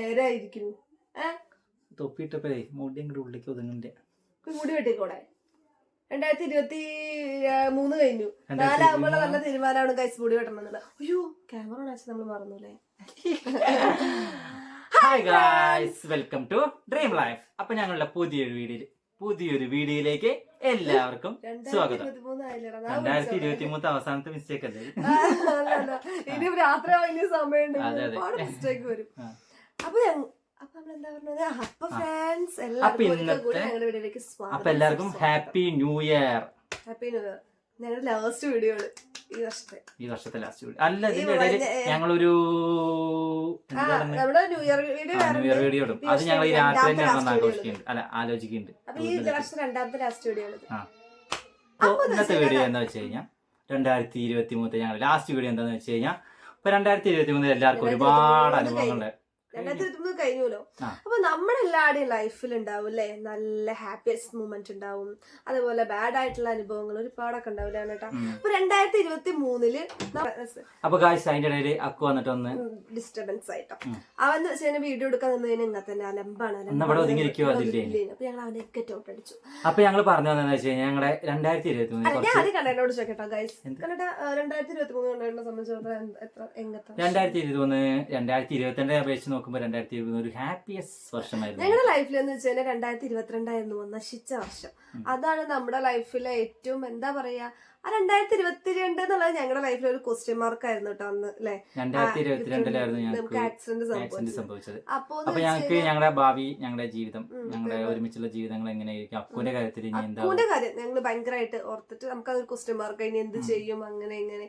നേരായിരിക്കുന്നു. തൊപ്പിയിട്ടപ്പോഴേ മുടി അങ്ങോട്ട് ഉള്ളിലേക്ക് ഒതുങ്ങണ്ടേ. മുടി വെട്ടിക്കോടെ. രണ്ടായിരത്തി ഇരുപത്തി മൂന്ന് കഴിഞ്ഞു. നാലാകുമ്പോൾ നല്ല തീരുമാനമാണ് കൈസ് മുടി വെട്ടണമെന്നുള്ളത് അയ്യോ ക്യാമറ ഓൺ നമ്മൾ മറന്നുല്ലേ hi guys welcome to Dream Life അപ്പൊ ഞങ്ങളുടെ പുതിയൊരു വീഡിയോയിൽ പുതിയൊരു വീഡിയോയിലേക്ക് എല്ലാവർക്കും സ്വാഗതം. രണ്ടായിരത്തി ഇരുപത്തി മൂന്ന് അവസാനത്തെ മിസ്റ്റേക്ക് അല്ലേ. ഇനി രാത്രി സമയം അതെ, അതെ. അപ്പൊ അപ്പൊ നമ്മളെന്താ പറഞ്ഞത്? അപ്പൊ എല്ലാവർക്കും അപ്പൊ happy new year happy new year ഞങ്ങളുടെ ലാസ്റ്റ് വീഡിയോ ഈ വർഷത്തെ. ഈ വർഷത്തെ ലാസ്റ്റ് വീഡിയോ അല്ല ഇതിന്റെ ഇടയിൽ ഞങ്ങളൊരു ന്യൂ ഇയർ വീഡിയോ ഇടും. അത് ഞങ്ങൾ ഈ രാത്രി തന്നെ ആഘോഷിക്കുന്നുണ്ട്. അല്ല ആലോചിക്കുന്നുണ്ട്. ലാസ്റ്റ് വീഡിയോ ഇന്നത്തെ വീഡിയോ എന്താ വെച്ച് കഴിഞ്ഞാൽ രണ്ടായിരത്തി ഇരുപത്തി മൂന്ന് ഞങ്ങൾ ലാസ്റ്റ് വീഡിയോ എന്താന്ന് വെച്ച് കഴിഞ്ഞാൽ ഇപ്പൊ രണ്ടായിരത്തി ഇരുപത്തി മൂന്നിൽ എല്ലാവർക്കും ഒരുപാട് അനുഭവങ്ങളുണ്ട്. രണ്ടായിരത്തി ഇരുപത്തി മൂന്ന് കഴിഞ്ഞല്ലോ അപ്പൊ നമ്മുടെ എല്ലാവരുടെയും ലൈഫിൽ ഉണ്ടാവും അല്ലെ നല്ല ഹാപ്പിയസ്റ്റ് മൂമെന്റ് ഉണ്ടാവും. അതുപോലെ ബാഡ് ആയിട്ടുള്ള അനുഭവങ്ങൾ ഒരുപാടൊക്കെ ഉണ്ടാവില്ല കേട്ടോ. അപ്പൊ രണ്ടായിരത്തി ഇരുപത്തി മൂന്നിൽ അപ്പൊ അതിന്റെ ഇടയിൽ അക്കു വന്നിട്ട് ഒന്ന് ഡിസ്റ്റർബൻസ് ആയിട്ടോ. അവൻ വെച്ചാൽ വീഡിയോ എടുക്കാൻ നിന്നതിന് ഇങ്ങനെ തന്നെ അലമ്പാണ്? അപ്പൊ ഞങ്ങൾ അവനെ അടിച്ചു. അപ്പൊ ഞങ്ങൾ പറഞ്ഞു വന്നതെന്ന് വെച്ച് കഴിഞ്ഞാൽ ഞങ്ങളുടെ രണ്ടായിരത്തി ഇരുപത്തി മൂന്ന് ഞാൻ ആദ്യം കണ്ടതിനോട് ചോദിക്കട്ടോ ഗൈസ്? രണ്ടായിരത്തി ഇരുപത്തി മൂന്ന് കണ്ടതിനെ സംബന്ധിച്ചിടത്തോളം എത്ര എങ്ങനത്തെ രണ്ടായിരത്തി ഇരുപത്തി മൂന്ന് രണ്ടായിരത്തി ഇരുപത്തിരണ്ടെ അപേക്ഷിച്ച് നോക്കുമ്പോൾ രണ്ടായിരത്തി ഇരുപത് ഒരു ഹാപ്പിയസ്റ്റ് വർഷമായിരുന്നു. ഞങ്ങളുടെ ലൈഫിൽ എന്ന് വെച്ച് കഴിഞ്ഞാൽ രണ്ടായിരത്തി ഇരുപത്തിരണ്ടായിരുന്നു നശിച്ച വർഷം. അതാണ് നമ്മുടെ ലൈഫിലെ ഏറ്റവും എന്താ പറയാ ആ രണ്ടായിരത്തി ഇരുപത്തിരണ്ട് എന്നുള്ളത് ഞങ്ങളുടെ ലൈഫിൽ ഒരു ക്വസ്റ്റ്യൻ മാർക്ക് ആയിരുന്നു കേട്ടോ അന്ന് അല്ലെ രണ്ടായിരത്തി ഇരുപത്തിരണ്ടിലായിരുന്നു ഞങ്ങൾക്ക് ആക്സിഡന്റ് സംഭവിച്ചത്. അപ്പൊ ഞങ്ങൾക്ക് ഞങ്ങളുടെ ഭാവി ഞങ്ങളുടെ ജീവിതം ഞങ്ങളുടെ ഒരുമിച്ചുള്ള ജീവിതങ്ങൾ എങ്ങനെയായിരിക്കും? അപ്പൂന്റെ കാര്യത്തിൽ അക്കുവിന്റെ കാര്യം ഞങ്ങൾ ഭയങ്കരമായിട്ട് ഓർത്തിട്ട് നമുക്ക് അതൊരു ക്വസ്റ്റ്യൻ മാർക്ക് ഇനി എന്ത് ചെയ്യും അങ്ങനെ ഇങ്ങനെ.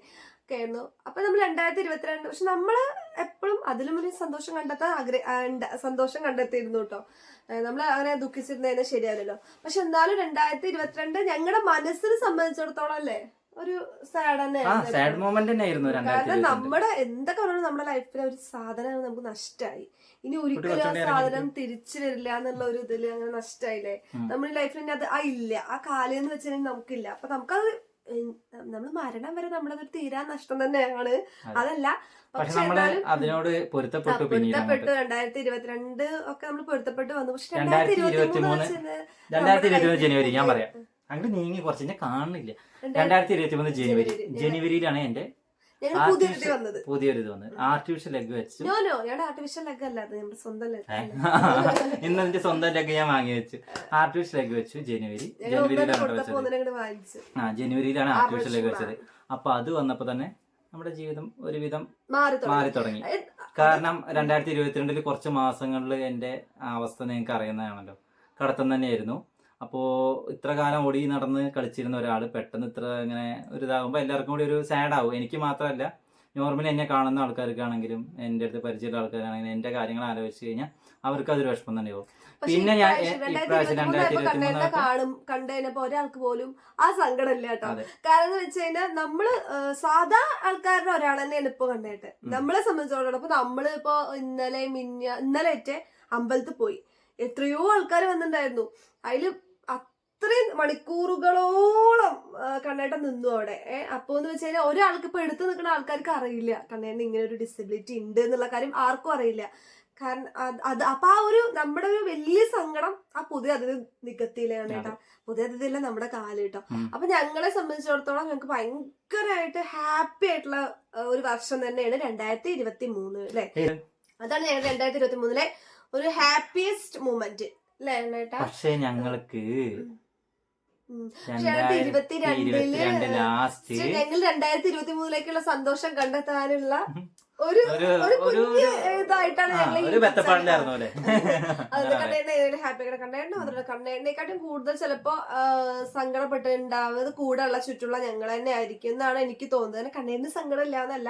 ഒക്കെ ആയിരുന്നു അപ്പൊ നമ്മൾ രണ്ടായിരത്തി ഇരുപത്തിരണ്ട് പക്ഷെ നമ്മൾ എപ്പോഴും അതിലും ഒരു സന്തോഷം കണ്ടെത്താൻ ആഗ്രഹ സന്തോഷം കണ്ടെത്തിയിരുന്നു കേട്ടോ. നമ്മൾ അങ്ങനെ ദുഃഖിച്ചിരുന്നതിന് ശരിയല്ലല്ലോ പക്ഷെ എന്നാലും രണ്ടായിരത്തി ഇരുപത്തിരണ്ട് ഞങ്ങളുടെ മനസ്സിനെ സംബന്ധിച്ചിടത്തോളം അല്ലേ? ഒരു സാഡ് ആയിരുന്നു കാരണം നമ്മുടെ എന്തൊക്കെ പറഞ്ഞു നമ്മുടെ ലൈഫിലെ ഒരു സാധനം നമുക്ക് നഷ്ടമായി ഇനി ഒരിക്കലും ആ സാധനം തിരിച്ചു വരില്ല എന്നുള്ള ഒരു ഇതിൽ അങ്ങനെ നഷ്ടമായില്ലേ നമ്മുടെ ലൈഫിൽ അത് ആ ഇല്ല. ആ കാലം എന്ന് വെച്ചാൽ നമുക്കില്ല. അപ്പൊ നമുക്കത് നമ്മൾ മരണം വരെ നമ്മളതൊരു തീരാ നഷ്ടം തന്നെയാണ്. അതല്ല പക്ഷെ അതിനോട് പൊരുത്തപ്പെട്ടു പൊരുത്തപ്പെട്ടു. രണ്ടായിരത്തി ഇരുപത്തിരണ്ട് ഒക്കെ നമ്മൾ പൊരുത്തപ്പെട്ട് വന്നു. പക്ഷെ രണ്ടായിരത്തി ഇരുപത്തി മൂന്ന് രണ്ടായിരത്തി ഇരുപത്തി ജനുവരി ഞാൻ പറയാം. അങ്ങനെ നീങ്ങി കുറച്ച് കാണുന്നില്ല രണ്ടായിരത്തി- ഇരുപത്തി മൂന്ന് ജനുവരി. ജനുവരിയിലാണ് എന്റെ പുതിയൊരു ഇത് വന്നത്. ആർട്ടിഫിഷ്യൽ ലെഗ് വെച്ചു. ആർട്ടിഫിഷ്യൽ ലെഗ് അല്ല സ്വന്തം ലെഗ് ഇന്ന് എന്റെ സ്വന്തം ലെഗ് ഞാൻ വാങ്ങി വെച്ചു. ആർട്ടിഫിഷ്യൽ ലെഗ് വെച്ചു ജനുവരി. ജനുവരിയിലാണ് വെച്ചത്. ആ ജനുവരിയിലാണ് ആർട്ടിഫിഷ്യൽ ലെഗ് വെച്ചത്. അപ്പൊ അത് വന്നപ്പോ തന്നെ നമ്മുടെ ജീവിതം ഒരുവിധം മാറി തുടങ്ങി. കാരണം രണ്ടായിരത്തി ഇരുപത്തിരണ്ടിൽ കുറച്ച് മാസങ്ങളിൽ എന്റെ അവസ്ഥ നിങ്ങൾക്ക് അറിയുന്നതാണല്ലോ. കടത്തം തന്നെയായിരുന്നു. അപ്പോൾ ഇത്ര കാലം ഓടി നടന്ന് കളിച്ചിരുന്ന ഒരാൾ പെട്ടെന്ന് ഇത്ര ഇങ്ങനെ ഒരു ഇതാകുമ്പോൾ എല്ലാവർക്കും കൂടി ഒരു സാഡ് ആവും. എനിക്ക് മാത്രമല്ല നോർമലി എന്നെ കാണുന്ന ആൾക്കാർക്കാണെങ്കിലും എന്റെ അടുത്ത് പരിചയമുള്ള ആൾക്കാരാണെങ്കിലും എന്റെ കാര്യങ്ങൾ ആലോചിച്ച് കഴിഞ്ഞാൽ അവർക്ക് അതൊരു വിഷമം തന്നെയാവും പിന്നെ ഞാൻ കാണും കണ്ടതിനപ്പോ ഒരാൾക്ക് പോലും ആ സങ്കടം ഇല്ല കേട്ടോ. കാരണം എന്ന് വെച്ച് കഴിഞ്ഞാൽ നമ്മൾ സാധാ ആൾക്കാരുടെ ഒരാൾ തന്നെയാണ് ഇപ്പൊ കണ്ടേട്ട്. നമ്മളെ സംബന്ധിച്ചോളം ഇപ്പൊ നമ്മൾ ഇപ്പൊ ഇന്നലെ മിന്ന ഇന്നലെ അമ്പലത്തിൽ പോയി. എത്രയോ ആൾക്കാർ വന്നിട്ടുണ്ടായിരുന്നു. അതിൽ അത്രയും മണിക്കൂറുകളോളം കണ്ണേട്ട കണ്ണേട്ടൻ നിന്നു അവിടെ. ഏഹ് അപ്പോ എന്ന് വെച്ച് കഴിഞ്ഞാൽ ഒരാൾക്ക് ഇപ്പൊ എടുത്തു നിൽക്കുന്ന ആൾക്കാർക്ക് അറിയില്ല. കണ്ണേട്ടന് ഇങ്ങനെ ഒരു ഡിസബിലിറ്റി ഉണ്ട് എന്നുള്ള കാര്യം ആർക്കും അറിയില്ല. കാരണം അത് അപ്പൊ ആ ഒരു നമ്മുടെ ഒരു വലിയ സങ്കടം ആ പുതിയ അതിഥി നികത്തിയില്ല കേട്ടോ പുതിയ അതിഥിയല്ല നമ്മുടെ കാൽ കേട്ടോ. അപ്പൊ ഞങ്ങളെ സംബന്ധിച്ചിടത്തോളം ഞങ്ങൾക്ക് ഭയങ്കരമായിട്ട് ഹാപ്പി ആയിട്ടുള്ള ഒരു വർഷം തന്നെയാണ് രണ്ടായിരത്തി ഇരുപത്തി മൂന്ന് അല്ലെ അതാണ് ഞങ്ങൾ രണ്ടായിരത്തി ഇരുപത്തി മൂന്നിലെ ഒരു ഹാപ്പിയസ്റ്റ് മൂമെന്റ് അല്ലേ പക്ഷേ ഞങ്ങൾക്ക് ഇരുപത്തിരണ്ടിൽ ലാസ്റ്റ്. ഞങ്ങൾ രണ്ടായിരത്തി ഇരുപത്തി മൂന്നിലേക്കുള്ള സന്തോഷം കണ്ടെത്താനുള്ള ഒരു ഒരു ഇതായിട്ടാണ് ഞങ്ങൾ ഹാപ്പി കണ്ണേണ്ണ മാത്രമല്ല കണ്ണേണ്ണയെക്കാട്ടും കൂടുതൽ ചിലപ്പോ സങ്കടപ്പെട്ടിട്ടുണ്ടാവുന്നത് സങ്കടപ്പെട്ടുണ്ടാവുന്നത് കൂടെ ഉള്ള ചുറ്റുള്ള ഞങ്ങൾ തന്നെ ആയിരിക്കും എന്നാണ് എനിക്ക് തോന്നുന്നത്. കണ്ണേണ്ണ സങ്കടം ഇല്ലാന്നല്ല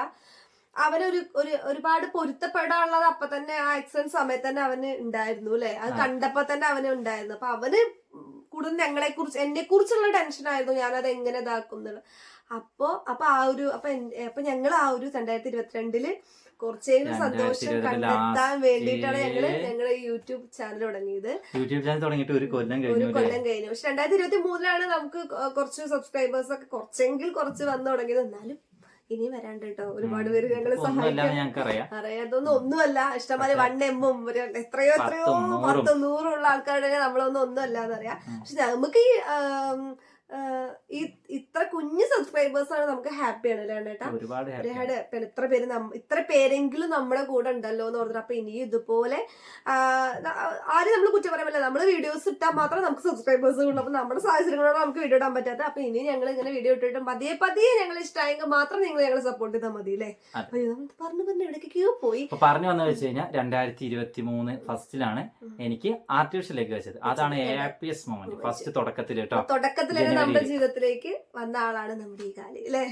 അവനൊരു ഒരു ഒരുപാട് പൊരുത്തപ്പെടാനുള്ളത് അപ്പൊ തന്നെ ആ ആക്സിഡന്റ് സമയത്ത് തന്നെ അവന് ഉണ്ടായിരുന്നു അല്ലെ? അത്. കണ്ടപ്പോ തന്നെ അവന് ഉണ്ടായിരുന്നു. അപ്പൊ അവന് കൂടുതൽ ഞങ്ങളെ കുറിച്ച് എന്നെ കുറിച്ചുള്ള ടെൻഷൻ ആയിരുന്നു ഞാനത് എങ്ങനെ ഇതാക്കും എന്നുള്ളത് അപ്പോ അപ്പൊ ആ ഒരു അപ്പൊ അപ്പൊ ഞങ്ങൾ ആ ഒരു രണ്ടായിരത്തി ഇരുപത്തിരണ്ടിൽ കുറച്ചെങ്കിലും സന്തോഷം 2022 കണ്ടെത്താൻ വേണ്ടിയിട്ടാണ് ഞങ്ങൾ ഞങ്ങളുടെ യൂട്യൂബ് ചാനൽ തുടങ്ങിയത്. യൂട്യൂബ് ചാനൽ തുടങ്ങിയിട്ട് ഒരു കൊല്ലം കഴിഞ്ഞു ഒരു കൊല്ലം കഴിഞ്ഞു. പക്ഷെ രണ്ടായിരത്തി ഇരുപത്തി മൂന്നിലാണ് നമുക്ക് കുറച്ച് സബ്സ്ക്രൈബേഴ്സ് ഒക്കെ കുറച്ചെങ്കിൽ കുറച്ച് വന്നു തുടങ്ങിയത്. എന്നാലും ഇനി വരാണ്ട് കേട്ടോ ഒരുപാട് പേര് ഞങ്ങളെ സഹായിക്കും. അറിയാതൊന്നും ഒന്നുമല്ല. ഇഷ്ടംപോലെ വൺ എമ്മും എത്രയോ എത്രയോ പത്തും നൂറും. ഉള്ള നൂറുള്ള ആൾക്കാരുടെ നമ്മളൊന്നും ഒന്നും അറിയാം. പക്ഷെ നമുക്ക് ഈ ഈ ഇത്ര കുഞ്ഞു സബ്സ്ക്രൈബേഴ്സ് ആണ് നമുക്ക് ഹാപ്പിയാണ് ലേണേട്ടാ ഒരുപാട് ഇത്ര പേര് ഇത്ര പേരെങ്കിലും നമ്മുടെ കൂടെ ഉണ്ടല്ലോ എന്ന് പറഞ്ഞിട്ട് അപ്പൊ ഇനിയും ഇതുപോലെ ആരും നമ്മൾ കുറ്റം പറയാൻ പറ്റില്ല. നമ്മൾ വീഡിയോസ് ഇട്ടാൽ മാത്രമേ നമുക്ക് സബ്സ്ക്രൈബേഴ്സ് ഉള്ളൂ. അപ്പൊ നമ്മുടെ സാഹചര്യങ്ങളോട് നമുക്ക് വീഡിയോ ഇടാൻ പറ്റാത്ത അപ്പൊ ഇനി ഞങ്ങൾ ഇങ്ങനെ വീഡിയോ ഇട്ടിട്ട് പതിയെ പതിയെ ഞങ്ങൾ ഇഷ്ടമായെങ്കിൽ മാത്രം നിങ്ങൾ ഞങ്ങളെ സപ്പോർട്ട് ചെയ്താൽ മതി അല്ലേ? പറഞ്ഞു പറഞ്ഞു എവിടേക്കൊക്കെയോ പോയി. പറഞ്ഞു വന്നു വെച്ച് കഴിഞ്ഞാൽ രണ്ടായിരത്തി ഇരുപത്തി മൂന്ന് ഫസ്റ്റിലാണ്. എനിക്ക് ആർട്ടിഫിഷ്യലേക്ക് വെച്ചത്. അതാണ് എ മൊമെന്റ് ഫസ്റ്റ് തുടക്കത്തിൽ കേട്ടോ തുടക്കത്തിൽ നമ്മുടെ ജീവിതത്തിലേക്ക് വന്ന ആളാണ് നമ്മുടെ ഈ കാലി അല്ലേ?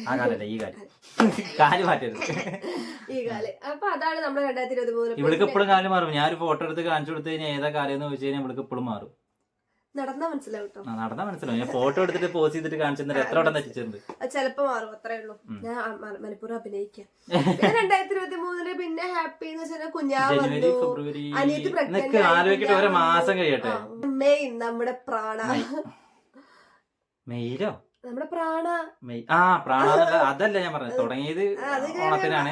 ഈ കാലി. കാൽ മാറ്റരുത്. ഈ കാലി. അപ്പൊ അതാണ് നമ്മുടെ രണ്ടായിരത്തി ഇരുപത് മൂന്നിൽ ഇവിടേക്ക് എപ്പോഴും കാൽ മാറും. ഞാൻ ഒരു ഫോട്ടോ എടുത്ത് കാണിച്ചു കൊടുത്തു കഴിഞ്ഞാൽ ഏതാ കാര്യം ചോദിച്ചു കഴിഞ്ഞാൽ ഇവിടേക്ക് എപ്പോഴും മാറും. നടന്നാ മനസ്സിലാവും നടന്നാ മനസ്സിലാവും. ഞാൻ ഫോട്ടോ എടുത്തിട്ട് പോസ് ചെയ്തിട്ട് കാണിച്ചിരുന്നത് എത്ര വട്ടം തെറ്റിച്ചിട്ടുണ്ട്. ചിലപ്പോ മാറും. അത്രേ ഉള്ളൂ. ഞാൻ മലപ്പുറം അഭിനയിക്കാം. രണ്ടായിരത്തി ഇരുപത്തി മൂന്നിൽ പിന്നെ ഹാപ്പി എന്ന് വെച്ചാൽ കുഞ്ഞാവ് ഫെബ്രുവരി. ആലോചിക്കട്ടെ ഒരു മാസം കഴിയട്ടെ. മെയിൻ നമ്മുടെ പ്രാണ. മെയ്. മെയ്യിലോ നമ്മുടെ പ്രാണ. മെയ് ആ പ്രാണ അതല്ല ഞാൻ പറഞ്ഞത്. തുടങ്ങിയത് ഓണത്തിനാണ്.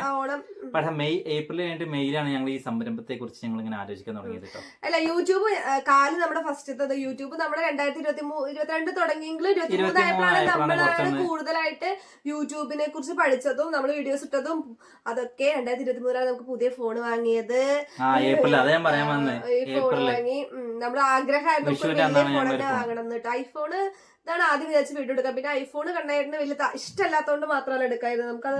പക്ഷെ മെയ് ഏപ്രിൽ കഴിഞ്ഞിട്ട് മെയ്യിലാണ് ഞങ്ങൾ ഈ സംരംഭത്തെ കുറിച്ച് ഞങ്ങൾ ഇങ്ങനെ ആലോചിക്കാൻ തുടങ്ങിയത് കേട്ടോ അല്ല യൂട്യൂബ് കാൽ നമ്മുടെ ഫസ്റ്റ് യൂട്യൂബ് നമ്മുടെ രണ്ടായിരത്തി ഇരുപത്തി ഇരുപത്തിരണ്ട് തുടങ്ങിയെങ്കിലും ഇരുപത്തിമൂന്നായപ്പോഴാണ് നമ്മളാണ് കൂടുതലായിട്ട് യൂട്യൂബിനെ കുറിച്ച് പഠിച്ചതും നമ്മൾ വീഡിയോസ് ഇട്ടതും അതൊക്കെ രണ്ടായിരത്തി ഇരുപത്തി മൂന്നിലാണ് നമുക്ക് പുതിയ ഫോൺ വാങ്ങിയത്. ഏപ്രിൽ അതാ ഞാൻ പറയാൻ വന്നത് ഫോൺ. വാങ്ങി നമ്മൾ ആഗ്രഹമായിരുന്നു വാങ്ങണം ഐഫോണ് ഇതാണ് ആദ്യം വിചാരിച്ച് വീഡിയോ എടുക്കാം പിന്നെ ഐഫോൺ കണ്ണായിരുന്നു വലിയ ഇഷ്ടമല്ലാത്തോണ്ട് ഇഷ്ടമല്ലാത്തതുകൊണ്ട് മാത്രമല്ല എടുക്കായിരുന്നു നമുക്കത്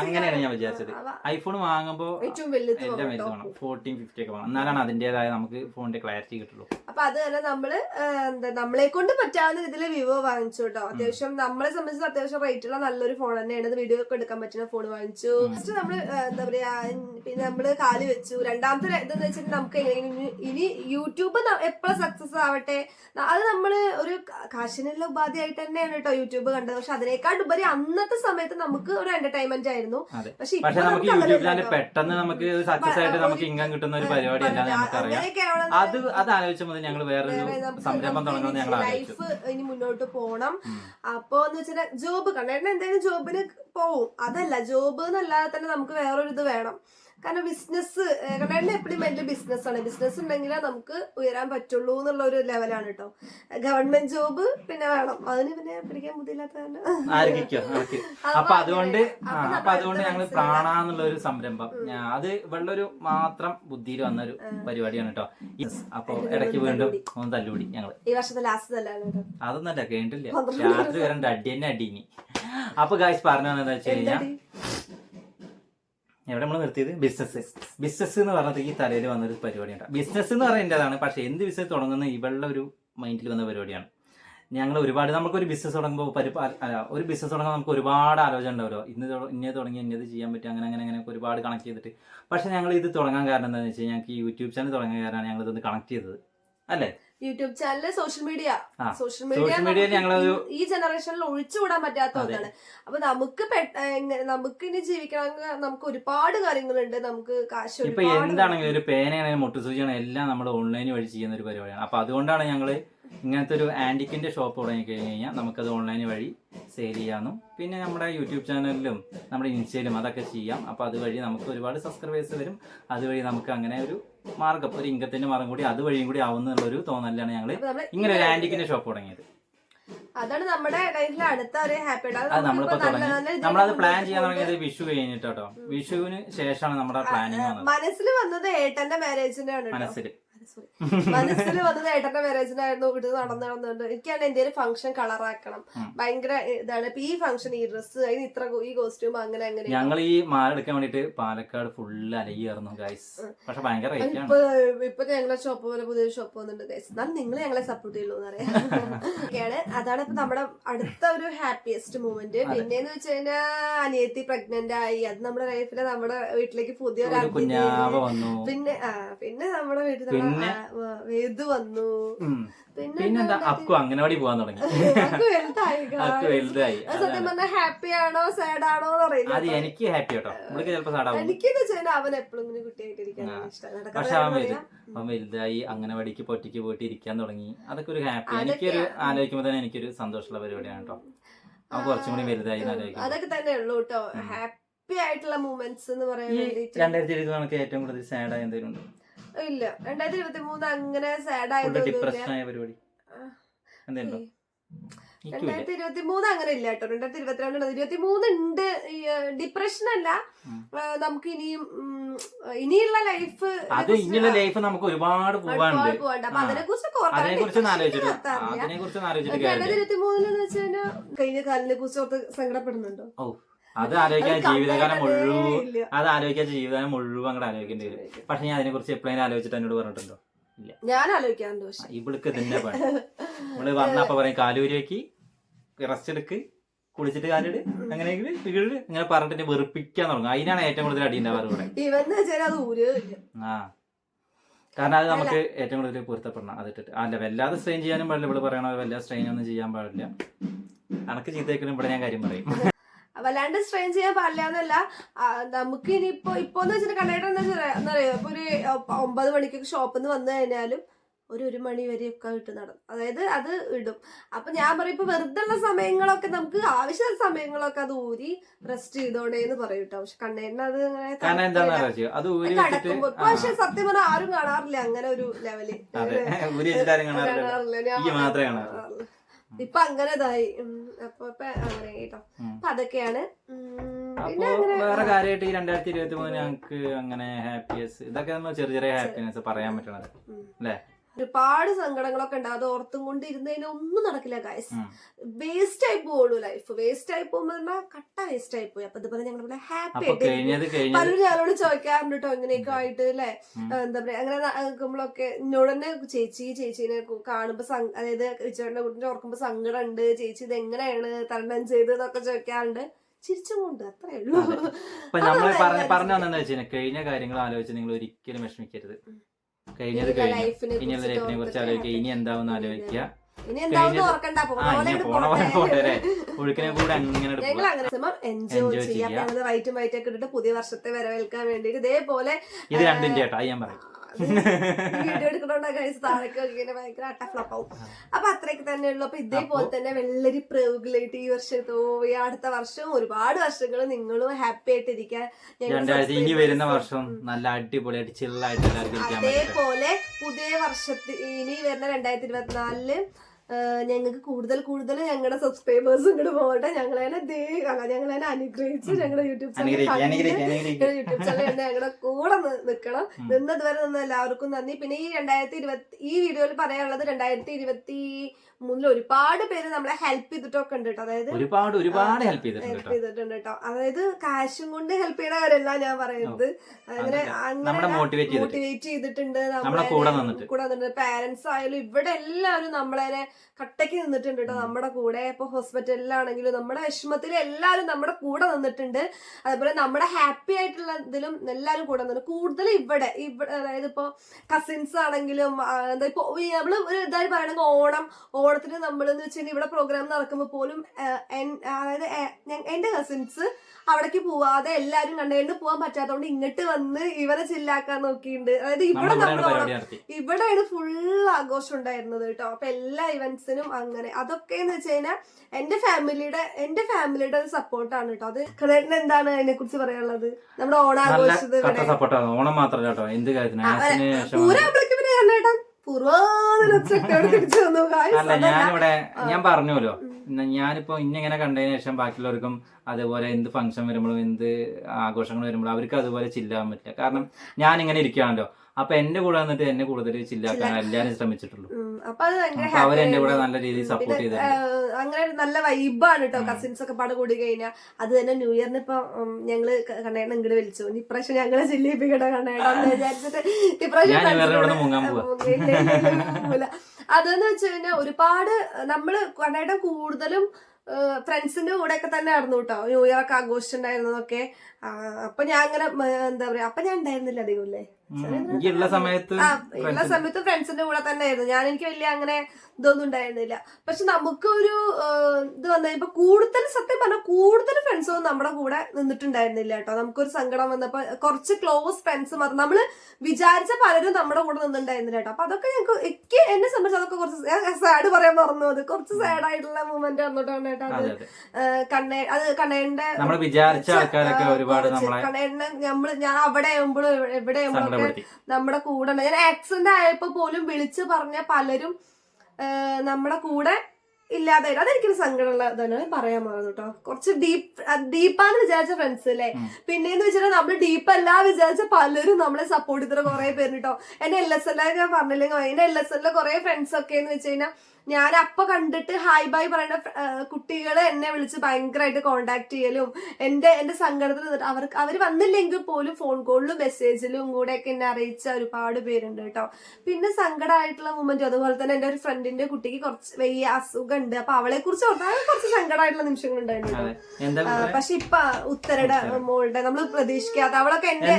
അങ്ങനെയാണ് ഞാൻ വിചാരിച്ചത്. ഐഫോൺ വാങ്ങുമ്പോ ഏറ്റവും വലുത് എന്റെ വാങ്ങണം. വലുത് കേട്ടോ. വേണം ഫോർട്ടീൻ ഫിഫ്റ്റി ഒക്കെ വേണം എന്നാലാണ് അതിന്റേതായ നമുക്ക് ഫോണിന്റെ ക്ലാരിറ്റി കിട്ടുള്ളൂ. അപ്പൊ അത് തന്നെ നമ്മൾ എന്താ നമ്മളെ കൊണ്ട് പറ്റാവുന്ന രീതിയിൽ വിവോ വാങ്ങിച്ചു കേട്ടോ. അത്യാവശ്യം നമ്മളെ സംബന്ധിച്ച് അത്യാവശ്യം റേറ്റ് ഉള്ള നല്ലൊരു ഫോൺ തന്നെയാണ്. വീഡിയോ ഒക്കെ എടുക്കാൻ പറ്റുന്ന ഫോൺ വാങ്ങിച്ചു. ഫസ്റ്റ് നമ്മൾ എന്താ പറയാ പിന്നെ നമ്മൾ കാൽ വെച്ചു. രണ്ടാമത്തെ ഇതെന്ന് വെച്ചിട്ട് നമുക്ക് എങ്ങനെ ഇനി യൂട്യൂബ് എപ്പോഴും സക്സസ് ആവട്ടെ ന- അത് നമ്മൾ ഒരു കാശിനുള്ള ഉപാധിയായിട്ട് തന്നെയാണ് കേട്ടോ യൂട്യൂബ് കണ്ടത്. പക്ഷെ അതിനേക്കാൾ ഉപരി അന്നത്തെ സമയത്ത് നമുക്ക് ഒരു എന്റർടൈൻമെന്റ് ആയിരുന്നു. പക്ഷെ നമുക്ക് അങ്ങനെ യൂട്യൂബ് പെട്ടെന്ന് നമുക്ക് സക്സസ് ആയിട്ട് നമുക്ക് ഇൻകം കിട്ടുന്ന ഒരു പരിപാടി അല്ലാതെ നമുക്കറിയാം. അത് അത് ആലോചിച്ച മുതൽ ഞങ്ങൾ വേറൊരു സംരംഭം ഞങ്ങൾ ലൈഫ് ഇനി മുന്നോട്ട് പോണം. അപ്പൊ എന്ന് വെച്ചാൽ ജോബ് കണ്ണേട്ടൻ എന്തായാലും ജോബിന് പോവും. അതല്ല ജോബ് എന്നല്ലാതെ തന്നെ നമുക്ക് വേറൊരു ഇത് വേണം. കാരണം ബിസിനസ് കണ്ണേട്ടൻ എപ്പോഴും വലിയ ബിസിനസ് ആണ്. ബിസിനസ് ഉണ്ടെങ്കിലേ നമുക്ക് ഉയരാൻ പറ്റുള്ളൂ എന്നുള്ള ഒരു ലെവലാണ് കേട്ടോ ഗവൺമെന്റ് ജോബ് പിന്നെ വേണം. അതിന് പിന്നെ പിടിക്കാൻ ബുദ്ധിയില്ലാത്ത അപ്പൊ അതുകൊണ്ട്. അപ്പൊ അതുകൊണ്ട് ഞങ്ങൾ കാണാന്നുള്ള ഒരു സംരംഭം. അത് വെള്ളൊരു മാത്രം ബുദ്ധിയിൽ വന്ന ഒരു പരിപാടിയാണ് കേട്ടോ. അപ്പൊ ഇടയ്ക്ക് വീണ്ടും ഒന്ന് തല്ലുകൂടി ഞങ്ങൾ ഈ വർഷത്തെ ലാസ്റ്റ് തല്ലാണ് അതൊന്നല്ല കേട്ടില്ല. രാത്രി വരണ്ട അടി തന്നെ അടിനി അപ്പൊ ഗായ്സ് പറഞ്ഞു വന്നതെന്ന് വെച്ച് കഴിഞ്ഞാൽ? എവിടെ നമ്മൾ നിർത്തിയത് ബിസിനസ് ബിസിനസ് എന്ന് പറഞ്ഞത് ഈ തലയിൽ വന്നൊരു പരിപാടിയാണ്. ബിസിനസ് എന്ന് പറയുന്നതാണ് പക്ഷേ എന്ത് ബിസിനസ് തുടങ്ങുന്ന ഇവളുടെ ഒരു മൈൻഡിൽ വന്ന പരിപാടിയാണ്. ഞങ്ങൾ ഒരുപാട് നമുക്കൊരു ബിസിനസ് തുടങ്ങുമ്പോൾ അല്ല, ഒരു ബിസിനസ് തുടങ്ങുമ്പോൾ നമുക്ക് ഒരുപാട് ആലോചന ഉണ്ടാവുമല്ലോ ഇന്ന് തുട- തുടങ്ങി ഇന്നത് ചെയ്യാൻ പറ്റും അങ്ങനെ അങ്ങനെ അങ്ങനെ ഒരുപാട് കണക്ട് ചെയ്തിട്ട്. പക്ഷേ ഞങ്ങൾ ഇത് തുടങ്ങാൻ കാരണം എന്താണെന്ന് വെച്ച് കഴിഞ്ഞാൽ ഞങ്ങൾക്ക് യൂട്യൂബ് ചാനൽ തുടങ്ങിയ കാരണമാണ് ഞങ്ങൾ ഇതൊന്ന് കണക്ട് ചെയ്തത്. അല്ലേ? YouTube channel social media. Social media ഈ ജനറേഷനിൽ ഒഴിച്ചുകൂടാൻ പറ്റാത്ത. ഒന്നാണ് അപ്പൊ നമുക്ക് നമുക്ക് ഇനി ജീവിക്കണമെങ്കിൽ നമുക്ക് ഒരുപാട് കാര്യങ്ങളുണ്ട്. നമുക്ക് കാശ് ഇപ്പൊ എന്താണെങ്കിലും ഒരു പേനയാണെങ്കിലും മുട്ടുസൂചിയാണ് എല്ലാം നമ്മൾ ഓൺലൈൻ വഴി ചെയ്യുന്ന ഒരു പരിപാടിയാണ്. അപ്പൊ അതുകൊണ്ടാണ് ഞങ്ങൾ ഇങ്ങനത്തെ ഒരു ആന്റിക്കിന്റെ ഷോപ്പ് തുടങ്ങി കഴിഞ്ഞ് കഴിഞ്ഞാൽ നമുക്കത് ഓൺലൈൻ വഴി സെയിൽ ചെയ്യാമെന്നും പിന്നെ നമ്മുടെ യൂട്യൂബ് ചാനലിലും നമ്മുടെ ഇൻസ്റ്റയിലും അതൊക്കെ ചെയ്യാം. അപ്പൊ അതുവഴി നമുക്ക് ഒരുപാട് സബ്സ്ക്രൈബേഴ്സ് വരും. അതുവഴി നമുക്ക് അങ്ങനെ ഒരു മാർഗം ഒരു ഇൻകത്തിന്റെ മാർഗം കൂടി അതുവഴിയും കൂടി ആവുന്ന ഒരു തോന്നലാണ് ഞങ്ങൾ ഇങ്ങനെ ഒരു ആന്റിക്കിന്റെ ഷോപ്പ് തുടങ്ങിയത്. അതാണ് നമ്മുടെ അടുത്ത ഒരു ഹാപ്പി അത് നമ്മളിപ്പോ തുടങ്ങി. നമ്മളത് പ്ലാൻ ചെയ്യാൻ തുടങ്ങിയത് വിഷു കഴിഞ്ഞിട്ടോ വിഷുവിന് ശേഷമാണ് നമ്മുടെ പ്ലാനിങ് മനസ്സിൽ വന്നത്. ഏട്ടന്റെ മാരേജിന്റെ. മനസ്സിൽ Sorry. മനസ്സിൽ വന്നത് ഏട്ടന്റെ മാരേജിനായിരുന്നു ഇത് നടന്നു നടന്നുണ്ട് എനിക്കാണ് എന്തെങ്കിലും ഫംഗ്ഷൻ കളറാക്കണം ആക്കണം. ഭയങ്കര ഇതാണ്. ഇപ്പൊ ഈ ഫംഗ്ഷൻ ഈ ഡ്രസ്സ് അതിന് ഇത്ര ഈ കോസ്റ്റ്യൂം അങ്ങനെ അങ്ങനെ ഞങ്ങൾ ഈ മാല എടുക്കാൻ വേണ്ടിട്ട് പാലക്കാട് ഫുള്ള് അലകിയായിരുന്നു ഗൈസ് പക്ഷെ ഭയങ്കര ഇപ്പൊ ഇപ്പൊ ഞങ്ങളെ ഷോപ്പ് പോലെ പുതിയ ഷോപ്പ് വന്നിട്ടുണ്ട് ഗൈസ് എന്നാലും നിങ്ങൾ ഞങ്ങളെ സപ്പോർട്ട് ചെയ്യുള്ളൂ എന്നറിയാം അതാണ് ഇപ്പൊ നമ്മുടെ അടുത്ത ഒരു ഹാപ്പിയസ്റ്റ് മൂമെന്റ് പിന്നെന്ന് വെച്ച് കഴിഞ്ഞാൽ അനിയത്തി പ്രഗ്നന്റ് ആയി. അത് നമ്മുടെ ലൈഫിലെ നമ്മുടെ വീട്ടിലേക്ക് പുതിയ ഒരു ഒരു പിന്നെ പിന്നെ നമ്മുടെ വീട്ടിൽ പിന്നെ- വന്നു പിന്നെന്താ അക്കു അംഗനവാടി പോകാൻ തുടങ്ങി. അക്കു വലുതായി സത്യം പറഞ്ഞാൽ ഹാപ്പി ആണോ സാഡ് ആണോ അത് എനിക്ക് ഹാപ്പി കേട്ടോ. നമ്മൾക്ക് ചിലപ്പോ സാഡ് ആവും. അവൻ എപ്പോഴും ഇങ്ങനെ. ഇഷ്ടം. പക്ഷെ അവൻ നടക്കാൻ അവൻ വലുതായി അംഗനവാടിക്ക് പൊട്ടിക്ക് പോയിട്ട് ഇരിക്കാൻ തുടങ്ങി. അതൊക്കെ ഒരു ഹാപ്പി എനിക്കൊരു ആലോചിക്കുമ്പോൾ തന്നെ എനിക്കൊരു സന്തോഷമുള്ള പരിപാടിയാണ് കേട്ടോ. അവൻ കുറച്ചും കൂടി വലുതായി അതൊക്കെ തന്നെ ഉള്ളു കേട്ടോ. ഹാപ്പി ആയിട്ടുള്ള മൂമെന്റ്സ് എന്ന് പറയാൻ രണ്ടായിരത്തി ഇരുപത് നമുക്ക് ഏറ്റവും കൂടുതൽ സാഡ് ആയ എന്തെങ്കിലും ഇല്ല. രണ്ടായിരത്തി ഇരുപത്തി മൂന്ന് അങ്ങനെ സാഡ് ആയതൊന്നുമില്ല രണ്ടായിരത്തി ഇരുപത്തി മൂന്ന് അങ്ങനെ ഇല്ല കേട്ടോ. രണ്ടായിരത്തി ഇരുപത്തിരണ്ട് ഇരുപത്തി മൂന്ന് ഉണ്ട്. ഡിപ്രഷൻ അല്ല. നമുക്ക് ഇനിയും ഇനിയുള്ള ലൈഫ് അത് ഇനിയുള്ള ലൈഫ് നമുക്ക് ഒരുപാട് പോവാണ്ട് പോവാണ്ട് അപ്പൊ. അതിനെ കുറിച്ച് രണ്ടായിരത്തി ഇരുപത്തി മൂന്നിലെന്ന് വെച്ചാൽ കഴിഞ്ഞ കാലിനെ കുറിച്ച് ഓർത്ത് സങ്കടപ്പെടുന്നുണ്ടോ? അത് ആലോചിക്കാൻ ജീവിതകാലം മുഴുവൻ അത് ആലോചിക്കാൻ ജീവിതകാലം മുഴുവൻ അങ്ങോട്ട് ആലോചിക്കേണ്ടി വരും. പക്ഷെ ഞാൻ അതിനെ കുറിച്ച് എപ്പോഴും ആലോചിച്ചിട്ട് എന്നോട് പറഞ്ഞിട്ടുണ്ടോ? ഞാൻ ആലോചിക്കാറുണ്ട് പക്ഷെ. ഇവിടുക്ക് തന്നെ പണി. നമ്മൾ വന്നപ്പോ പറയും കാലൂരി വെക്കി റെസ്റ്റ് എടുക്ക് കുളിച്ചിട്ട് കാലിട് അങ്ങനെയെങ്കിൽ വീട് ഇങ്ങനെ പറഞ്ഞിട്ട് വെറുപ്പിക്കാൻ തുടങ്ങും. അതിനാണ് ഏറ്റവും കൂടുതൽ അടി ഉണ്ടാവാറ് ഇവിടെ. ആ. കാരണം അത് നമുക്ക് ഏറ്റവും കൂടുതൽ പൊരുത്തപ്പെടണം അതിട്ടിട്ട് അല്ല വല്ലാതെ സ്ട്രെയിൻ ചെയ്യാനും പാടില്ല. ഇവിടെ പറയണ വല്ലാതെ സ്ട്രെയിൻ ഒന്നും ചെയ്യാൻ പാടില്ല. കണക്ക് ചീത്തേക്കലും ഇവിടെ ഞാൻ കാര്യം പറയും. വല്ലാണ്ട് സ്ട്രെയിൻ ചെയ്യാൻ പാടില്ല എന്നല്ല. നമുക്ക് ഇനിയിപ്പോ ഇപ്പോന്ന് വെച്ചിട്ട് കണ്ടേട്ടൻ എന്താ വെച്ചാൽ ഇപ്പൊ ഒരു ഒമ്പത് മണിക്കൊക്കെ ഷോപ്പിൽ നിന്ന് വന്നു കഴിഞ്ഞാലും ഒരു ഒരു മണി വരെയൊക്കെ ഇട്ട് നടന്നു അതായത് അത് ഇടും. അപ്പൊ ഞാൻ പറയും ഇപ്പൊ വെറുതെ ഉള്ള സമയങ്ങളൊക്കെ നമുക്ക് ആവശ്യമുള്ള സമയങ്ങളൊക്കെ അത് ഊരി റെസ്റ്റ് ചെയ്തോണ്ടേ എന്ന് പറയും കേട്ടോ പക്ഷെ കണ്ണേട്ടൻ അത് കടക്കുമ്പോ പക്ഷെ സത്യം പറഞ്ഞാൽ ആരും കാണാറില്ല അങ്ങനെ ഒരു ലെവലിൽ കാണാറില്ല. ഇപ്പൊ അങ്ങനെ ഇതായി. അപ്പൊ ഇപ്പൊ അങ്ങനെ കേട്ടോ ഉം. അപ്പൊ അതൊക്കെയാണ് അപ്പോ വേറെ കാര്യമായിട്ട് ഈ രണ്ടായിരത്തി ഇരുപത്തി മൂന്ന് ഞങ്ങൾക്ക് അങ്ങനെ ഹാപ്പിയസ് ഇതൊക്കെ ചെറിയ ചെറിയ ഹാപ്പിനെസ് പറയാൻ പറ്റണത് അല്ലേ? ഒരുപാട് സങ്കടങ്ങളൊക്കെ ഉണ്ട്. അത് ഓർത്തും കൊണ്ട് ഇരുന്നതിന് ഒന്നും നടക്കില്ല ഗായസ് വേസ്റ്റ് ആയി പോകുള്ളു ലൈഫ് വേസ്റ്റ് ആയി പോകുമ്പോൾ കട്ട വേസ്റ്റ് ആയി പോയി. അപ്പൊ ഇതുപോലെ ഞങ്ങൾ ഹാപ്പി ആയിട്ട് പലരും ഞങ്ങളോട് ചോദിക്കാറുണ്ട് കേട്ടോ ഇങ്ങനെയൊക്കെ ആയിട്ട് അല്ലെ? എന്താ പറയാ അങ്ങനെ നിൽക്കുമ്പോഴൊക്കെ എന്നോട് തന്നെ ചേച്ചി ചേച്ചീനെ കാണുമ്പോ അതായത് ചേട്ടന്റെ കുട്ടിനെ ഓർക്കുമ്പോ സങ്കടം ഉണ്ട് ചേച്ചി ഇത് എങ്ങനെയാണ് തരണം ചെയ്ത് എന്നൊക്കെ ചോദിക്കാറുണ്ട്. ചിരിച്ചും കൊണ്ട് അത്രേ ഉള്ളൂ. ഇപ്പൊ നമ്മൾ പറഞ്ഞു പറഞ്ഞു വന്നെന്ന് വെച്ചാൽ കഴിഞ്ഞ കാര്യങ്ങൾ ആലോചിച്ച് നിങ്ങൾ ഒരിക്കലും വിഷമിക്കരുത്. കഴിഞ്ഞത് കഴിഞ്ഞു. ലൈഫിനെ ഇനിയുള്ള ലൈഫിനെ കുറിച്ച് ആലോചിക്കുക. ഇനി എന്താവുന്ന ആലോചിക്കുക. ഒഴുക്കിനെ കൂടെ അങ്ങനെ ഞങ്ങൾ അങ്ങനെ എൻജോയ് ചെയ്യാം. ചെയ്യാം. ഞങ്ങൾ വൈറ്റും വൈറ്റൊക്കെ ഇട്ടിട്ട് പുതിയ വർഷത്തെ വരവേൽക്കാൻ വേണ്ടിട്ട് ഇതേപോലെ ഇത് രണ്ടും ചേട്ടാ ഞാൻ പറയും. വീഡിയോ എടുക്കണോണ്ടാ കഴിച്ച് താഴേക്ക് ഇങ്ങനെ ഭയങ്കര അട്ടഫ്ലപ്പ് ആവും. അപ്പൊ അത്രയൊക്കെ തന്നെ ഉള്ളു അപ്പൊ ഇതേപോലെ തന്നെ വെള്ളരി പ്രയോഗിലായിട്ട് ഈ വർഷത്തോ ഈ അടുത്ത വർഷവും ഒരുപാട് വർഷങ്ങൾ നിങ്ങളും ഹാപ്പി ആയിട്ടിരിക്കാൻ ഞങ്ങൾ രണ്ടായിരത്തി ഇനി വരുന്ന വർഷം നല്ല അടിപൊളിയായിട്ട് ചില്ലായിട്ട് ഇരിക്കാൻ അതേപോലെ പുതിയ വർഷത്തിൽ ഇനി വരുന്ന രണ്ടായിരത്തി ഇരുപത്തിനാലിൽ ഞങ്ങൾക്ക് കൂടുതൽ കൂടുതൽ ഞങ്ങളുടെ സബ്സ്ക്രൈബേഴ്സ് ഇങ്ങോട്ട് പോകട്ടെ. ഞങ്ങളെ ദേ അല്ല ഞങ്ങളെ അനുഗ്രഹിച്ച് ഞങ്ങളുടെ യൂട്യൂബ് ചാനൽ യൂട്യൂബ് ചാനൽ ഞങ്ങളുടെ കൂടെ നിൽക്കണം. നിന്നത് വരെ നിന്ന് എല്ലാവർക്കും നന്ദി. പിന്നെ ഈ രണ്ടായിരത്തി ഇരുപത്തി ഈ വീഡിയോയിൽ പറയാനുള്ളത് രണ്ടായിരത്തി ഇരുപത്തി മൂന്നിൽ ഒരുപാട് പേര് നമ്മളെ ഹെൽപ്പ് ചെയ്തിട്ടൊക്കെ ഉണ്ട് കേട്ടോ. അതായത് ഒരുപാട് ഒരുപാട് ഹെൽപ്പ് ചെയ്തിട്ടുണ്ട് കേട്ടോ. അതായത് കാശും കൊണ്ട് ഹെൽപ്പ് ചെയ്യണവരല്ല ഞാൻ പറയുന്നത്. അങ്ങനെ മോട്ടിവേറ്റ് ചെയ്തിട്ടുണ്ട് നമ്മളെ കൂടെ നിന്നിട്ട്. പാരന്റ്സ് ആയാലും ഇവിടെ എല്ലാവരും നമ്മളെ കട്ടയ്ക്ക് നിന്നിട്ടുണ്ട് കേട്ടോ നമ്മുടെ കൂടെ. ഇപ്പൊ ഹോസ്പിറ്റലിലാണെങ്കിലും നമ്മുടെ വിഷമത്തിൽ എല്ലാവരും നമ്മുടെ കൂടെ നിന്നിട്ടുണ്ട്. അതേപോലെ നമ്മുടെ ഹാപ്പി ആയിട്ടുള്ള ഇതിലും എല്ലാവരും കൂടെ നിന്നു കൂടുതൽ ഇവിടെ ഇവിടെ അതായത് ഇപ്പൊ കസിൻസ് ആണെങ്കിലും എന്താ ഇപ്പൊ ഈ നമ്മൾ ഒരു ഇതായി പറയണെങ്കിൽ ഓണം ഓണത്തിന് നമ്മൾ എന്ന് വെച്ചാൽ ഇവിടെ പ്രോഗ്രാം നടക്കുമ്പോൾ പോലും അതായത് എന്റെ കസിൻസ് അവിടേക്ക് പോവാതെ എല്ലാവരും കണ്ടുകൊണ്ട് പോവാൻ പറ്റാത്തതുകൊണ്ട് ഇങ്ങോട്ട് വന്ന് ഇവരെ ചില്ലാക്കാൻ നോക്കിയിട്ടുണ്ട് അതായത് ഇവിടെ നമ്മൾ ഇവിടെയാണ് ഫുൾ ആഘോഷം ഉണ്ടായിരുന്നത് കേട്ടോ. അപ്പൊ എല്ലാ ഇവന്റ്സിനും അങ്ങനെ അതൊക്കെ എന്ന് വെച്ച് കഴിഞ്ഞാൽ എന്റെ ഫാമിലിയുടെ എന്റെ ഫാമിലിയുടെ ഒരു സപ്പോർട്ടാണ് കേട്ടോ അത് കടേട്ടന് എന്താണ് അതിനെ കുറിച്ച് പറയാനുള്ളത് നമ്മുടെ നല്ല ഓണാഘോഷത് കട്ട സപ്പോർട്ടാണ് ഓണം മാത്രമല്ല കേട്ടോ എന്ത് കാര്യത്തിനും പിന്നെ. അല്ല. ഞാനിവിടെ. ഞാൻ പറഞ്ഞല്ലോ. ഞാനിപ്പോ ഇന്നിങ്ങനെ കണ്ടതിന് ശേഷം ബാക്കിയുള്ളവർക്കും അതേപോലെ എന്ത് ഫംഗ്ഷൻ വരുമ്പോഴും എന്ത് ആഘോഷങ്ങൾ വരുമ്പോഴും അവർക്ക് അതുപോലെ ചില്ലാൻ പറ്റില്ല കാരണം ഞാൻ ഇങ്ങനെ ഇരിക്കുകയാണല്ലോ അപ്പൊ എന്റെ കൂടെ വന്നിട്ട് എന്നെ കൂടുതൽ ചില്ലാക്കാൻ എല്ലാരും ശ്രമിച്ചിട്ടുള്ളൂ. അപ്പൊ അത് ഭയങ്കര അപ്പൊ അവരെന്റെ കൂടെ നല്ല രീതിയിൽ സപ്പോർട്ട് ചെയ്തു അങ്ങനെ ഒരു നല്ല വൈബാണ് കേട്ടോ. കസിൻസ് ഒക്കെ പാട് കൂടി കഴിഞ്ഞാൽ അത് തന്നെ ന്യൂ ഇയറിന് ഇപ്പൊ ഉം, ഞങ്ങൾ കണ്ണേണ്ണ ഇങ്ങോട്ട് വിളിച്ചു. ഇനി ഇപ്രാവശ്യം ഞങ്ങളെ ചില്ലിപ്പിക്കട്ടെ വിചാരിച്ചിട്ട് ഇപ്രാവശ്യം ഞാൻ ഇവരുടെ മുങ്ങാൻ പോവാ. അതെന്ന് വെച്ച് കഴിഞ്ഞാൽ ഒരുപാട് നമ്മൾ കണ്ണേട്ടൻ കൂടുതലും ഫ്രണ്ട്സിന്റെ കൂടെ ഒക്കെ തന്നെ ആയിരുന്നു കേട്ടോ ന്യൂ ഇയർ ഒക്കെ ആഘോഷിച്ചിട്ടുണ്ടായിരുന്നതൊക്കെ. ആ, അപ്പൊ ഞാൻ അങ്ങനെ എന്താ പറയാ അപ്പൊ ഞാൻ ഉണ്ടായിരുന്നില്ല അധികം അല്ലേ ഉള്ള സമയത്ത് ആ ഉള്ള സമയത്ത് ഫ്രണ്ട്സിന്റെ കൂടെ തന്നെ ആയിരുന്നു. ഞാൻ എനിക്ക് വലിയ അങ്ങനെ ഇതൊന്നും ഉണ്ടായിരുന്നില്ല. പക്ഷെ നമുക്ക് ഒരു ഇത് വന്ന ഇപ്പൊ കൂടുതൽ സത്യം പറഞ്ഞാൽ കൂടുതൽ ഫ്രണ്ട്സും നമ്മുടെ കൂടെ നിന്നിട്ടുണ്ടായിരുന്നില്ല കേട്ടോ. നമുക്കൊരു സങ്കടം വന്നപ്പോ കുറച്ച് ക്ലോസ് ഫ്രണ്ട്സ് മാത്രം. നമ്മൾ വിചാരിച്ച പലരും നമ്മുടെ കൂടെ നിന്നിട്ടുണ്ടായിരുന്നില്ല കേട്ടോ. അപ്പൊ അതൊക്കെ ഞങ്ങൾക്ക് എനിക്ക് എന്നെ സംബന്ധിച്ച് അതൊക്കെ കുറച്ച് സാഡ് പറയാൻ മറന്നു. അത് കുറച്ച് സാഡ് ആയിട്ടുള്ള മൂമെന്റ് വന്നിട്ടാണ് കേട്ടോ അത് കണ്ണേ അത് കണ്ണേന്റെ ഒരുപാട് നമ്മളെ ഞാൻ അവിടെ ആകുമ്പോഴും എവിടെ ആകുമ്പോഴൊക്കെ നമ്മുടെ കൂടെ ഉണ്ട് ഞാൻ ആക്സിഡന്റ് ആയപ്പോ പോലും വിളിച്ച് പറഞ്ഞ പലരും നമ്മുടെ കൂടെ ഇല്ലാതെ അതെനിക്കൊരു സങ്കടമുള്ള ഇതാണ് പറയാൻ മറന്നു കേട്ടോ. കുറച്ച് ഡീപ്പ് ഡീപ്പാന്ന് വിചാരിച്ച ഫ്രണ്ട്സ് അല്ലേ. പിന്നെന്ന് വെച്ചിട്ടുണ്ടെങ്കിൽ നമ്മൾ ഡീപ്പ് അല്ല വിചാരിച്ച പലരും നമ്മളെ സപ്പോർട്ട് ചെയ്തിട്ട് കുറെ പേര് കേട്ടോ. എന്റെ എൽ എസ് എൽ ഞാൻ പറഞ്ഞില്ലെങ്കിൽ എന്റെ എൽ എസ് എല്ലിലെ കുറെ ഫ്രണ്ട്സ് ഒക്കെ എന്ന് വെച്ച് കഴിഞ്ഞാൽ ഞാൻ അപ്പൊ കണ്ടിട്ട് ഹായ് ബൈ പറയുന്ന കുട്ടികൾ എന്നെ വിളിച്ച് ഭയങ്കരമായിട്ട് കോണ്ടാക്ട് ചെയ്യലും എന്റെ എന്റെ സങ്കടത്തിൽ നിന്നിട്ട് അവർക്ക് അവർ വന്നില്ലെങ്കിൽ പോലും ഫോൺ കോളിലും മെസ്സേജിലും കൂടെ ഒക്കെ എന്നെ അറിയിച്ച ഒരുപാട് പേരുണ്ട് കേട്ടോ. പിന്നെ സങ്കടമായിട്ടുള്ള മൂമെന്റ് അതുപോലെ തന്നെ എന്റെ ഒരു ഫ്രണ്ടിന്റെ കുട്ടിക്ക് കുറച്ച് വലിയ അസുഖം ഉണ്ട് അപ്പൊ അവളെ കുറിച്ച് ഓർത്താൽ കുറച്ച് സങ്കടമായിട്ടുള്ള നിമിഷങ്ങൾ ഉണ്ടായിരുന്നു? പക്ഷെ ഇപ്പൊ ഉത്തരയുടെ മോളുടെ നമ്മൾ പ്രതീക്ഷിക്കാത്ത അവളൊക്കെ എന്റെ?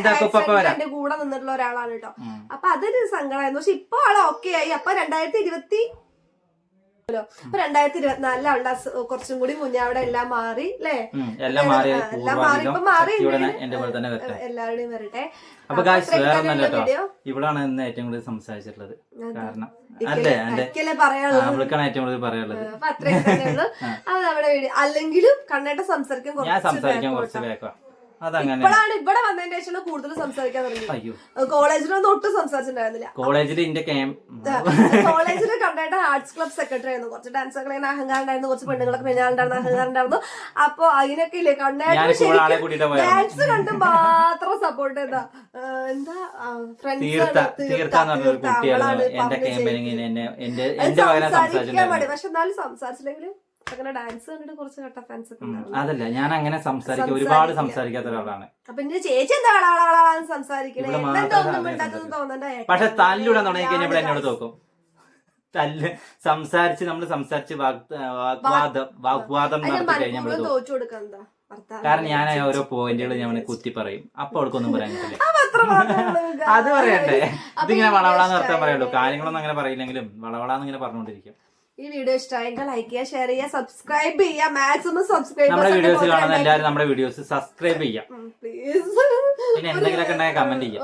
എന്റെ കൂടെ നിന്നിട്ടുള്ള ഒരാളാണ് കേട്ടോ. അപ്പൊ അതൊരു സങ്കടമായിരുന്നു പക്ഷെ ഇപ്പൊ ആൾ ഓക്കെ ആയി. അപ്പൊ രണ്ടായിരത്തി ഇരുപത്തി അപ്പൊ രണ്ടായിരത്തി ഇരുപത്തിനാലിൽ അവളുടെ കുറച്ചും കൂടി മുന്നേ അവിടെ എല്ലാം മാറി അല്ലേ എല്ലാം മാറി എല്ലാം മാറി. ഇപ്പൊ എല്ലാവരുടെയും വരട്ടെ. അപ്പൊ കേട്ടോ video. ഇന്ന് ഏറ്റവും കൂടുതൽ സംസാരിച്ചിട്ടുള്ളത്. കാരണം അല്ലേ അവൾക്കാണ് ഏറ്റവും കൂടുതൽ പറയാനുള്ളത്. അത്രയും അത് നമ്മുടെ വീഡിയോ അല്ലെങ്കിലും കണ്ണേട്ട സംസാരിക്കാൻ കുറച്ച് സംസാരിക്കാൻ കുറച്ച് അതങ്ങനെ ഇപ്പോഴാണ് ഇവിടെ വന്നതിന് ശേഷം കൂടുതൽ സംസാരിക്കാൻ തുടങ്ങി കോളേജിലൊന്നും ഒട്ടും സംസാരിച്ചിട്ടുണ്ടായിരുന്നില്ല. കോളേജിൽ ക്യാം കോളേജിൽ കണ്ടായിട്ട് ആർട്സ് ക്ലബ് സെക്രട്ടറി ആയിരുന്നു. കുറച്ച് ഡാൻസറുകളെ അഹങ്കാരം ഉണ്ടായിരുന്നു കുറച്ച് പെണ്ണുങ്ങളൊക്കെ പെണ്ണാളുണ്ടായിരുന്നു അഹങ്കാരം ഉണ്ടായിരുന്നു അപ്പൊ അതിനൊക്കെ ഇല്ലേ പോയായിരുന്നു ഡാൻസ് കണ്ട് മാത്രം സപ്പോർട്ട് ചെയ്താ. എന്താ ഫ്രണ്ട്സ് എന്റെ എന്റെ എന്റെ പക്ഷെ എന്നാലും സംസാരിച്ചില്ലെങ്കിലും അങ്ങനെ ഡാൻസ് കണ്ടിട്ട് കുറച്ച് കട്ട ഫാൻസ് ഒക്കെ ഉണ്ടാവും അതല്ല ഞാൻ അങ്ങനെ സംസാരിക്കുക ഒരുപാട്. സംസാരിക്കാത്ത ഒരാളാണ്. അപ്പൊ എന്റെ ചേച്ചി എന്താ സംസാരിക്കണേ? തോന്നണ്ട. പക്ഷെ തല്ലിവിടെ തുടങ്ങി കഴിഞ്ഞപ്പോൾ എന്നോട് തോക്കും. തല്ല് സംസാരിച്ച് നമ്മൾ സംസാരിച്ച് വാഗ്വാദം വാഗ്വാദം നടത്തി കഴിഞ്ഞാൽ തോച്ചു കൊടുക്കാൻ കാരണം ഞാൻ ഓരോ പോയിന്റുകൾ ഞാൻ കുത്തി പറയും. അപ്പൊ അവൾക്കൊന്നും പറയാൻ അത് പറയണ്ടേ? ഇതിങ്ങനെ വളവളാന്ന് നിർത്താൻ പറയുള്ളൂ. കാര്യങ്ങളൊന്നും അങ്ങനെ പറയില്ലെങ്കിലും വളവളാന്ന് ഇങ്ങനെ പറഞ്ഞുകൊണ്ടിരിക്കും. ഈ വീഡിയോ ഇഷ്ടമായെങ്കിൽ ലൈക്ക് ചെയ്യുക ഷെയർ ചെയ്യുക സബ്സ്ക്രൈബ് ചെയ്യുക. മാക്സിമം സബ്സ്ക്രൈബ് നമ്മുടെ വീഡിയോസ് കാണുന്ന എല്ലാവരും നമ്മുടെ വീഡിയോസ് സബ്സ്ക്രൈബ് ചെയ്യുക. പ്ലീസ് പിന്നെ എന്തെങ്കിലുമൊക്കെ ഉണ്ടെങ്കിൽ കമന്റ് ചെയ്യുക.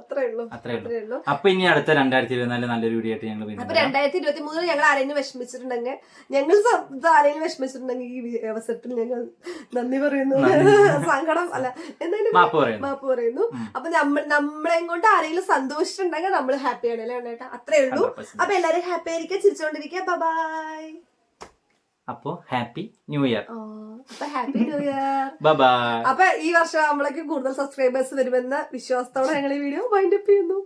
അത്രേ ഉള്ളൂ. അത്രേ ഉള്ളൂ. അപ്പൊ ഇനി അടുത്ത രണ്ടായിരത്തി ഇരുപത്തിനാല് നല്ലൊരു വീഡിയോ ആയിട്ട് ഞങ്ങൾ അപ്പൊ. രണ്ടായിരത്തി ഇരുപത്തി മൂന്നിൽ ഞങ്ങൾ ആരെങ്കിലും വിഷമിച്ചിട്ടുണ്ടെങ്കിൽ ഞങ്ങൾ ആരെങ്കിലും വിഷമിച്ചിട്ടുണ്ടെങ്കിൽ ഈ അവസരത്തിൽ ഞങ്ങൾ നന്ദി പറയുന്നു. സങ്കടം അല്ല എന്തായാലും മാപ്പ് പറയുന്നു. മാപ്പ് പറയുന്നു. ഉം. അപ്പൊ നമ്മൾ നമ്മളെയും കൊണ്ട് ആരെങ്കിലും സന്തോഷിച്ചിട്ടുണ്ടെങ്കിൽ നമ്മൾ ഹാപ്പിയാണ് അല്ലേ ചേട്ടാ അത്രേ ഉള്ളൂ. 100%. അപ്പൊ എല്ലാരും ഹാപ്പി ആയിരിക്കുക ബൈ അപ്പോ ഹാപ്പി ന്യൂ ഇയർ. അപ്പൊ ഹാപ്പി ന്യൂ ഇയർ. ബൈ അപ്പൊ ഈ വർഷം നമ്മളേക്ക് കൂടുതൽ സബ്സ്ക്രൈബേഴ്സ് വരുമെന്ന വിശ്വാസത്തോടെ ഞങ്ങൾ ഈ വീഡിയോ വൈൻഡപ്പ് ചെയ്യുന്നു.